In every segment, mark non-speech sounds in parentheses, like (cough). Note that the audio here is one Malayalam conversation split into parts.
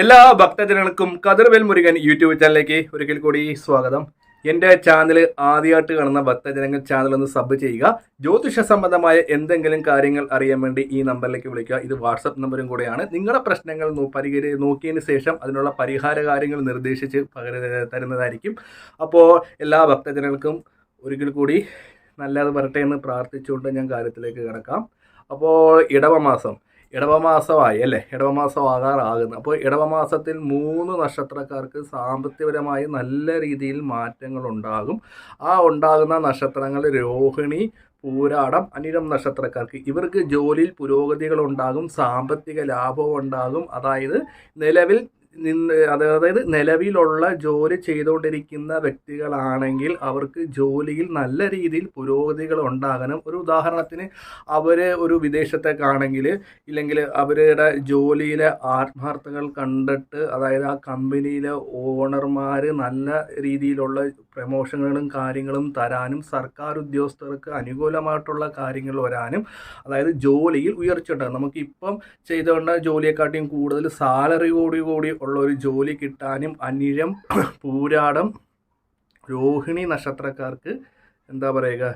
എല്ലാ ഭക്തജനങ്ങൾക്കും കതിർവേൽ മുരുകൻ യൂട്യൂബ് ചാനലിലേക്ക് ഒരിക്കൽ കൂടി സ്വാഗതം. എന്റെ ചാനൽ ആദ്യമായിട്ട് കാണുന്ന ഭക്തജനങ്ങൾ ചാനൽ ഒന്ന് സബ് ചെയ്യുക. ജ്യോതിഷ സംബന്ധമായ എന്തെങ്കിലും കാര്യങ്ങൾ അറിയാൻ വേണ്ടി ഈ നമ്പറിലേക്ക് വിളിക്കുക. ഇത് വാട്സപ്പ് നമ്പറും കൂടെയാണ്. നിങ്ങളുടെ പ്രശ്നങ്ങൾ പരിഹരി നോക്കിയതിന് ശേഷം അതിനുള്ള പരിഹാര കാര്യങ്ങൾ നിർദ്ദേശിച്ച് തരുന്നതായിരിക്കും. അപ്പോൾ എല്ലാ ഭക്തജനങ്ങൾക്കും ഒരിക്കൽ കൂടി നല്ലത് വരട്ടെ എന്ന് പ്രാർത്ഥിച്ചുകൊണ്ട് ഞാൻ കാര്യത്തിലേക്ക് കിടക്കാം. അപ്പോൾ ഇടവമാസം. ഇടവമാസമായി അല്ലേ? ഇടവമാസം ആകാറാകുന്നു അപ്പോൾ ഇടവമാസത്തിൽ മൂന്ന് നക്ഷത്രക്കാർക്ക് സാമ്പത്തികപരമായി നല്ല രീതിയിൽ മാറ്റങ്ങൾ ഉണ്ടാകും ആ ഉണ്ടാകുന്ന നക്ഷത്രങ്ങൾ രോഹിണി പൂരാടം അനിരം നക്ഷത്രക്കാർക്ക്. ഇവർക്ക് ജോലിയിൽ പുരോഗതികൾ ഉണ്ടാകും സാമ്പത്തിക ലാഭവും ഉണ്ടാകും അതായത് നിലവിൽ അതായത് നിലവിലുള്ള ജോലി ചെയ്തുകൊണ്ടിരിക്കുന്ന വ്യക്തികളാണെങ്കിൽ അവർക്ക് ജോലിയിൽ നല്ല രീതിയിൽ പുരോഗതികൾ ഉണ്ടാകണം. ഒരു ഉദാഹരണത്തിന് അവർ ഒരു വിദേശത്തേക്കാണെങ്കിൽ ഇല്ലെങ്കിൽ അവരുടെ ജോലിയിലെ ആത്മാർത്ഥകൾ കണ്ടിട്ട് അതായത് ആ കമ്പനിയിലെ ഓണർമാർ നല്ല രീതിയിലുള്ള പ്രമോഷനുകളും കാര്യങ്ങളും തരാനും സർക്കാർ ഉദ്യോഗസ്ഥർക്ക് അനുകൂലമായിട്ടുള്ള കാര്യങ്ങൾ വരാനും അതായത് ജോലിയിൽ ഉയർച്ച ഉണ്ടാകും നമുക്കിപ്പം ചെയ്തുകൊണ്ട് ജോലിയെക്കാട്ടിയും കൂടുതൽ സാലറി കൂടി കൂടി ഉള്ള ഒരു ജോലി കിട്ടാനും അനിഴം പൂരാടം രോഹിണി നക്ഷത്രക്കാർക്ക് എന്താ പറയുക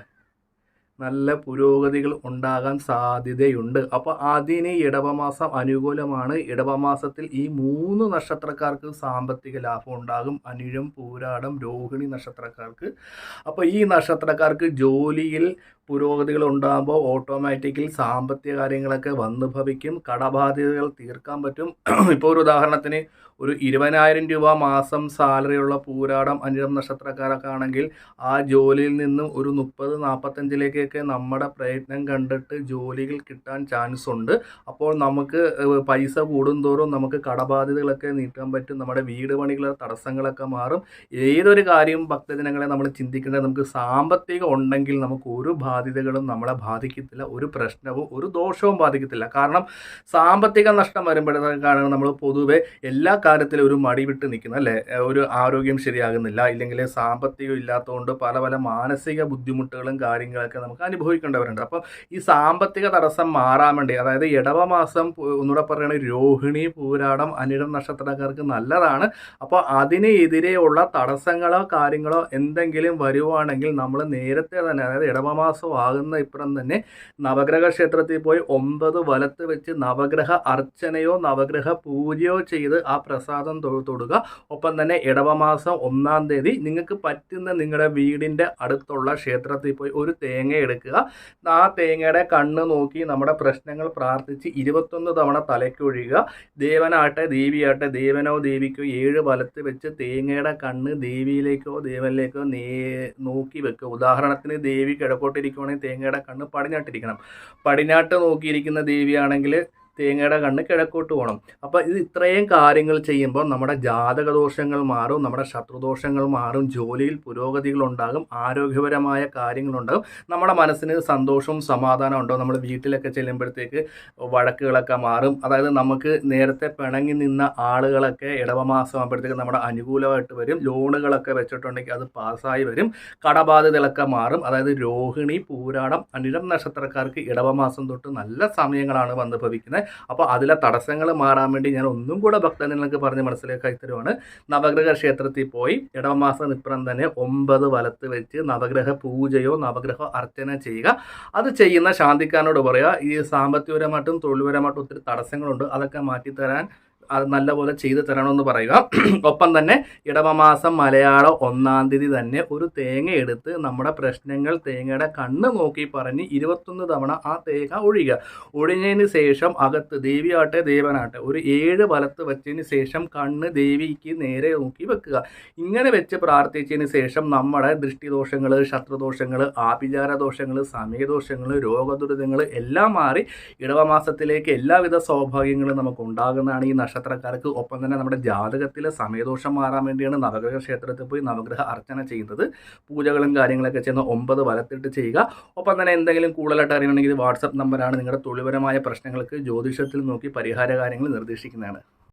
നല്ല പുരോഗതികൾ ഉണ്ടാകാൻ സാധ്യതയുണ്ട്. അപ്പോൾ അതിന് ഇടവമാസം അനുകൂലമാണ്. ഇടവമാസത്തിൽ ഈ മൂന്ന് നക്ഷത്രക്കാർക്ക് സാമ്പത്തിക ലാഭം ഉണ്ടാകും. അനിഴം പൂരാടം രോഹിണി നക്ഷത്രക്കാർക്ക്. അപ്പോൾ ഈ നക്ഷത്രക്കാർക്ക് ജോലിയിൽ പുരോഗതികൾ ഉണ്ടാകുമ്പോൾ ഓട്ടോമാറ്റിക്കലി സാമ്പത്തിക കാര്യങ്ങളൊക്കെ വന്നു ഭവിക്കും. കടബാധ്യതകൾ തീർക്കാൻ പറ്റും. (clears throat) ഇപ്പോൾ ഒരു ഉദാഹരണത്തിന് ഒരു ഇരുപതിനായിരം രൂപ മാസം സാലറിയുള്ള പൂരാടം അനിഴം നക്ഷത്രക്കാരൊക്കെ ആണെങ്കിൽ ആ ജോലിയിൽ നിന്നും ഒരു മുപ്പത് നാൽപ്പത്തഞ്ചിലേക്കൊക്കെ നമ്മുടെ പ്രയത്നം കണ്ടിട്ട് ജോലികൾ കിട്ടാൻ ചാൻസ് ഉണ്ട്. അപ്പോൾ നമുക്ക് പൈസ കൂടുന്തോറും നമുക്ക് കടബാധ്യതകളൊക്കെ നീട്ടാൻ പറ്റും. നമ്മുടെ വീട് പണികളുടെ തടസ്സങ്ങളൊക്കെ മാറും. ഏതൊരു കാര്യവും ഭക്തജനങ്ങളെ നമ്മൾ ചിന്തിക്കേണ്ടത് നമുക്ക് സാമ്പത്തികം ഉണ്ടെങ്കിൽ നമുക്ക് ഒരു ബാധ്യതകളും നമ്മളെ ബാധിക്കത്തില്ല ഒരു പ്രശ്നവും ഒരു ദോഷവും ബാധിക്കത്തില്ല. കാരണം സാമ്പത്തിക നഷ്ടം വരുമ്പോഴത്തേക്കാണ് നമ്മൾ പൊതുവെ എല്ലാ കാര്യത്തിലും ഒരു മടി വിട്ട് നിൽക്കുന്നത് അല്ലേ? ഒരു ആരോഗ്യം ശരിയാകുന്നില്ല ഇല്ലെങ്കിൽ സാമ്പത്തികം ഇല്ലാത്തതുകൊണ്ട് പല പല മാനസിക ബുദ്ധിമുട്ടുകളും കാര്യങ്ങളൊക്കെ നമുക്ക് അനുഭവിക്കേണ്ടവരുണ്ട്. അപ്പം ഈ സാമ്പത്തിക തടസ്സം മാറാൻ വേണ്ടി അതായത് ഇടവമാസം മാസം ഒന്നുകൂടെ പറയുകയാണെങ്കിൽ രോഹിണി പൂരാടം അനിടം നക്ഷത്രക്കാർക്ക് നല്ലതാണ്. അപ്പോൾ അതിനെതിരെയുള്ള തടസ്സങ്ങളോ കാര്യങ്ങളോ എന്തെങ്കിലും വരുവാണെങ്കിൽ നമ്മൾ നേരത്തെ തന്നെ അതായത് ഇടവമാസം ആകുന്ന ഇപ്പുറം തന്നെ നവഗ്രഹ ക്ഷേത്രത്തിൽ പോയി ഒമ്പത് വലത്ത് വെച്ച് നവഗ്രഹ അർച്ചനയോ നവഗ്രഹ പൂജയോ ചെയ്ത് ആ പ്രസാദം തൊടുക. ഒപ്പം തന്നെ ഇടവമാസം ഒന്നാം തീയതി നിങ്ങൾക്ക് പറ്റുന്ന നിങ്ങളുടെ വീടിന്റെ അടുത്തുള്ള ക്ഷേത്രത്തിൽ പോയി ഒരു തേങ്ങ എടുക്കുക. ആ തേങ്ങയുടെ കണ്ണ് നോക്കി നമ്മുടെ പ്രശ്നങ്ങൾ പ്രാർത്ഥിച്ച് ഇരുപത്തൊന്ന് തവണ തലയ്ക്കൊഴിയുക ദേവനാട്ടെ ദേവിയാട്ടെ ദേവനോ ദേവിക്കോ ഏഴ് വലത്ത് വെച്ച് തേങ്ങയുടെ കണ്ണ് ദേവിയിലേക്കോ ദേവനിലേക്കോ നേ നോക്കി വെക്കുക. ഉദാഹരണത്തിന് ദേവി കിഴക്കോട്ടിരിക്കുവാണെങ്കിൽ തേങ്ങയുടെ കണ്ണ് പടിഞ്ഞാട്ടിരിക്കണം. പടിഞ്ഞാട്ട് നോക്കിയിരിക്കുന്ന ദേവിയാണെങ്കിൽ തേങ്ങയുടെ കണ്ണ് കിഴക്കോട്ട് പോകണം അപ്പോൾ ഇത് ഇത്രയും കാര്യങ്ങൾ ചെയ്യുമ്പോൾ നമ്മുടെ ജാതക ദോഷങ്ങൾ മാറും നമ്മുടെ ശത്രുദോഷങ്ങൾ മാറും ജോലിയിൽ പുരോഗതികൾ ഉണ്ടാകും ആരോഗ്യപരമായ കാര്യങ്ങളുണ്ടാകും നമ്മുടെ മനസ്സിന് സന്തോഷവും സമാധാനം ഉണ്ടാകും നമ്മൾ വീട്ടിലൊക്കെ ചെല്ലുമ്പോഴത്തേക്ക് വഴക്കുകളൊക്കെ മാറും. അതായത് നമുക്ക് നേരത്തെ പിണങ്ങി നിന്ന ആളുകളൊക്കെ ഇടവമാസം ആകുമ്പോഴത്തേക്ക് നമ്മുടെ അനുകൂലമായിട്ട് വരും. ലോണുകളൊക്കെ വെച്ചിട്ടുണ്ടെങ്കിൽ അത് പാസ്സായി വരും. കടബാധ്യതകളൊക്കെ മാറും. അതായത് രോഹിണി പൂരാടം അനിഴം നക്ഷത്രക്കാർക്ക് ഇടവമാസം തൊട്ട് നല്ല സമയങ്ങളാണ് വന്ന് ഭവിക്കുന്നത് അപ്പോൾ അതിലെ തടസ്സങ്ങൾ മാറാൻ വേണ്ടി ഞാൻ ഒന്നും കൂടെ ഭക്തജനങ്ങൾക്ക് പറഞ്ഞ് മനസ്സിലാക്കി തരുവാണ് നവഗ്രഹ ക്ഷേത്രത്തിൽ പോയി ഇടവമാസ നിപ്രം തന്നെ ഒമ്പത് വലത്ത് വെച്ച് നവഗ്രഹ പൂജയോ നവഗ്രഹ അർച്ചന ചെയ്യുക. അത് ചെയ്യുന്ന ശാന്തിക്കാരനോട് പറയുക ഈ സാമ്പത്തികപരമായിട്ടും തൊഴിൽപരമായിട്ടും ഒത്തിരി തടസ്സങ്ങളുണ്ട് അതൊക്കെ മാറ്റിത്തരാൻ അത് നല്ലപോലെ ചെയ്തു തരണമെന്ന് പറയുക. ഒപ്പം തന്നെ ഇടവമാസം മലയാളം ഒന്നാം തീയതി തന്നെ ഒരു തേങ്ങ എടുത്ത് നമ്മുടെ പ്രശ്നങ്ങൾ തേങ്ങയുടെ കണ്ണ് നോക്കി പറഞ്ഞ് ഇരുപത്തൊന്ന് തവണ ആ തേങ്ങ ഒഴിയുക. ഒഴിഞ്ഞതിന് ശേഷം അകത്ത് ദേവിയാട്ടെ ദേവനാട്ടെ ഒരു ഏഴ് വലത്ത് വെച്ചതിന് ശേഷം കണ്ണ് ദേവിക്ക് നേരെ നോക്കി വെക്കുക. ഇങ്ങനെ വെച്ച് പ്രാർത്ഥിച്ചതിന് ശേഷം നമ്മുടെ ദൃഷ്ടിദോഷങ്ങൾ ശത്രുദോഷങ്ങൾ ആഭിചാര ദോഷങ്ങൾ സമയദോഷങ്ങൾ രോഗദുരിതങ്ങൾ എല്ലാം മാറി ഇടവമാസത്തിലേക്ക് എല്ലാവിധ സൗഭാഗ്യങ്ങളും നമുക്ക് ഉണ്ടാകുന്നതാണ് ഈ നക്ഷത്രക്കാർക്ക് ഒപ്പം തന്നെ നമ്മുടെ ജാതകത്തിലെ സമയദോഷം മാറാൻ വേണ്ടിയാണ് നവഗ്രഹ ക്ഷേത്രത്തിൽ പോയി നവഗ്രഹ അർച്ചന ചെയ്യുന്നത്. പൂജകളും കാര്യങ്ങളൊക്കെ ചെയ്യുന്ന ഒമ്പത് വലത്തിട്ട് ചെയ്യുക. ഒപ്പം തന്നെ എന്തെങ്കിലും കൂടുതലായിട്ട് അറിയണമെങ്കിൽ വാട്സപ്പ് നമ്പറാണ് നിങ്ങളുടെ തൊഴിൽപരമായ പ്രശ്നങ്ങൾക്ക് ജ്യോതിഷത്തിൽ നോക്കി പരിഹാര കാര്യങ്ങൾ നിർദ്ദേശിക്കുന്നതാണ്.